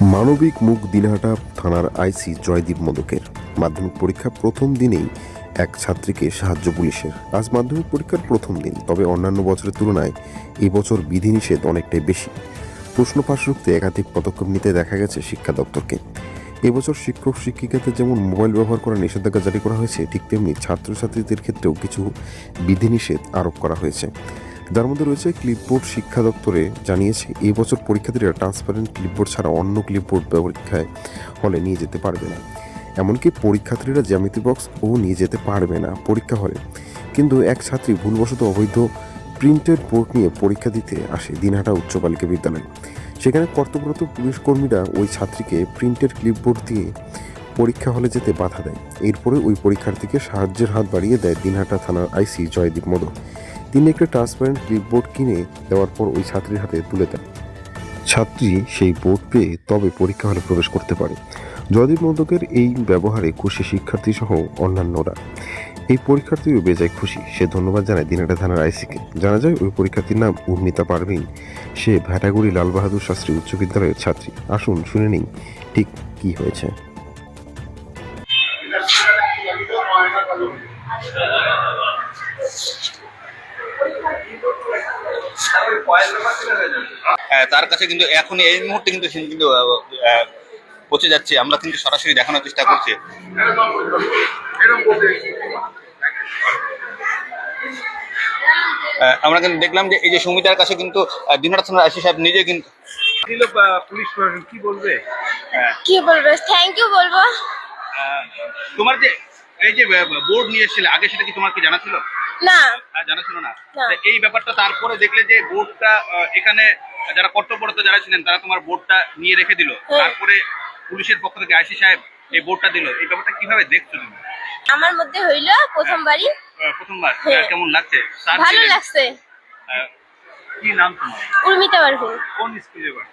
মানবিক মুখ দিনহাটা থানার আইসি জয়দীপ মোদকের মাধ্যমিক পরীক্ষা প্রথম দিনেই এক ছাত্রীকে সাহায্য পুলিশের। আজ মাধ্যমিক পরীক্ষার প্রথম দিন, তবে অন্যান্য বছরের তুলনায় এবছর বিধিনিষেধ অনেকটাই বেশি। প্রশ্ন ফাঁস রুখতে একাধিক পদক্ষেপ নিতে দেখা গেছে শিক্ষা দপ্তরকে। এবছর শিক্ষক, শিক্ষিকাদের যেমন মোবাইল ব্যবহার করার নিষেধাজ্ঞা জারি করা হয়েছে, ঠিক তেমনি ছাত্রছাত্রীদের ক্ষেত্রেও কিছু বিধিনিষেধ আরোপ করা হয়েছে। যার মধ্যে রয়েছে ক্লিপবোর্ড শিক্ষা দপ্তরে জানিয়েছে, এই বছর পরীক্ষার্থীরা ট্রান্সপারেন্ট ক্লিপবোর্ড ছাড়া অন্য ক্লিপবোর্ড পরীক্ষায় হলে নিয়ে যেতে পারবে না। এমনকি পরীক্ষার্থীরা জ্যামিতি বক্স ও নিয়ে যেতে পারবে না পরীক্ষা হলে। কিন্তু এক ছাত্রী ভুলবশত অবৈধ প্রিন্টেড বোর্ড নিয়ে পরীক্ষা দিতে আসে দিনহাটা উচ্চ বালিকা বিদ্যালয়। সেখানে কর্তব্যরত পুলিশ কর্মীরা ওই ছাত্রীকে প্রিন্টেড ক্লিপবোর্ড দিয়ে পরীক্ষা হলে যেতে বাধা দেয়। এরপরে ওই পরীক্ষার্থীকে সাহায্যের হাত বাড়িয়ে দেয় দিনহাটা থানার আইসি জয়দীপ মোদক তিনি একটি ট্রান্সপারেন্ট ক্লিপবোর্ড কিনে দেওয়ার পর ওই ছাত্রীর হাতে তুলে দেন। ছাত্রী সেই বোর্ড পেয়ে তবে পরীক্ষা হলে প্রবেশ করতে পারে। জয়দীপ মোদকের এই ব্যবহারে খুশি শিক্ষার্থী সহ অন্যান্যরা। এই পরীক্ষার্থীও বেজায় খুশি। সে ধন্যবাদ জানায় দিনাটা থানার আইসিকে। জানা যায় ওই পরীক্ষার্থীর নাম উর্মিতা পারভিন। সে ভ্যাটাগুড়ি লাল বাহাদুর শাস্ত্রী উচ্চ বিদ্যালয়ের ছাত্রী। আসুন শুনে নিই ঠিক কি হয়েছে। তার কাছে কিন্তু এখন এই মুহূর্তে কিন্তু কিন্তু আহ, যাচ্ছে। আমরা কিন্তু সরাসরি দেখানোর চেষ্টা করছি। আমরা কিন্তু দেখলাম যে এই যে সুমিতার কাছে কিন্তু দিনার দিনরাত থানার আইসি সাহেব নিজে কিন্তু পুলিশ প্রশাসন কি বলবে? কি বলব? থ্যাংক ইউ বলব। তোমার যে এই যে বোর্ড নিয়ে এসেছিলে আগে সেটা কি তোমার কি জানা ছিল? না। হ্যাঁ, জানা ছিল না। এই ব্যাপারটা তারপরে দেখলে যে বোর্ডটা এখানে যারা কর্তব্যরত যারা ছিলেন তারা তোমার বোর্ডটা নিয়ে রেখে দিল। হ্যাঁ। তারপরে পুলিশের পক্ষ থেকে আইসি সাহেব এই বোর্ডটা দিল। এই ব্যাপারটা কীভাবে দেখছ তুমি? আমার মধ্যে হইল প্রথমবারই। প্রথমবার। হ্যাঁ। কেমন লাগছে? ভালো লাগছে। কি নাম তোমার? উর্মিতা পারভিন কোন স্কুলে পড়ো?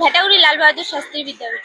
Bhetaguri Lal Bahadur Shastri Vidyapith.